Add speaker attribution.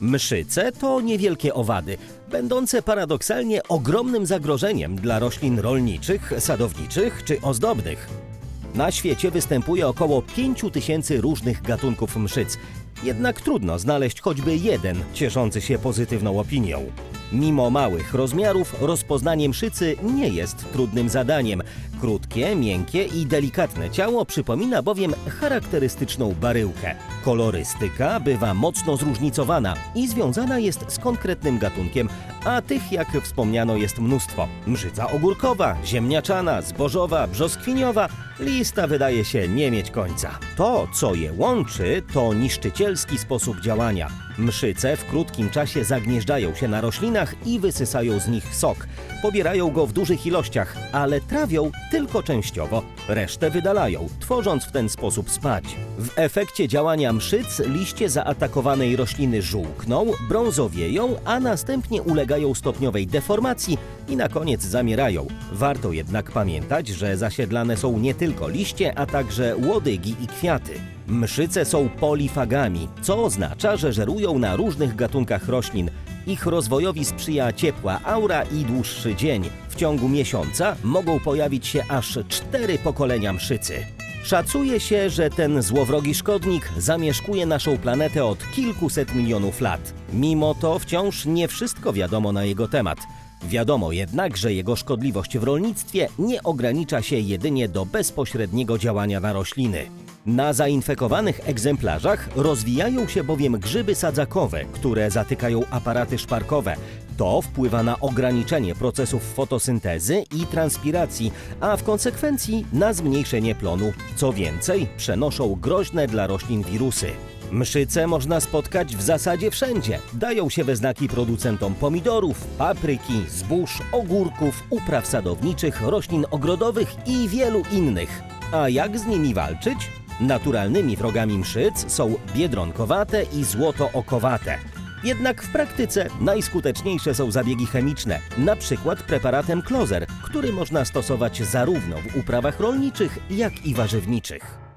Speaker 1: Mszyce to niewielkie owady, będące paradoksalnie ogromnym zagrożeniem dla roślin rolniczych, sadowniczych czy ozdobnych. Na świecie występuje około 5 tysięcy różnych gatunków mszyc, jednak trudno znaleźć choćby jeden cieszący się pozytywną opinią. Mimo małych rozmiarów, rozpoznanie mszycy nie jest trudnym zadaniem. Krótkie, miękkie i delikatne ciało przypomina bowiem charakterystyczną baryłkę. Kolorystyka bywa mocno zróżnicowana i związana jest z konkretnym gatunkiem, a tych, jak wspomniano, jest mnóstwo. Mszyca ogórkowa, ziemniaczana, zbożowa, brzoskwiniowa, lista wydaje się nie mieć końca. To, co je łączy, to niszczycielski sposób działania. Mszyce w krótkim czasie zagnieżdżają się na roślinach i wysysają z nich sok. Pobierają go w dużych ilościach, ale trawią tylko częściowo. Resztę wydalają, tworząc w ten sposób spać. W efekcie działania mszyc liście zaatakowanej rośliny żółkną, brązowieją, a następnie ulegają stopniowej deformacji i na koniec zamierają. Warto jednak pamiętać, że zasiedlane są nie tylko liście, a także łodygi i kwiaty. Mszyce są polifagami, co oznacza, że żerują na różnych gatunkach roślin. Ich rozwojowi sprzyja ciepła aura i dłuższy dzień. W ciągu miesiąca mogą pojawić się aż cztery pokolenia mszycy. Szacuje się, że ten złowrogi szkodnik zamieszkuje naszą planetę od kilkuset milionów lat. Mimo to wciąż nie wszystko wiadomo na jego temat. Wiadomo jednak, że jego szkodliwość w rolnictwie nie ogranicza się jedynie do bezpośredniego działania na rośliny. Na zainfekowanych egzemplarzach rozwijają się bowiem grzyby sadzakowe, które zatykają aparaty szparkowe. To wpływa na ograniczenie procesów fotosyntezy i transpiracji, a w konsekwencji na zmniejszenie plonu. Co więcej, przenoszą groźne dla roślin wirusy. Mszyce można spotkać w zasadzie wszędzie. Dają się we znaki producentom pomidorów, papryki, zbóż, ogórków, upraw sadowniczych, roślin ogrodowych i wielu innych. A jak z nimi walczyć? Naturalnymi wrogami mszyc są biedronkowate i złotookowate. Jednak w praktyce najskuteczniejsze są zabiegi chemiczne, na przykład preparatem Closer, który można stosować zarówno w uprawach rolniczych, jak i warzywniczych.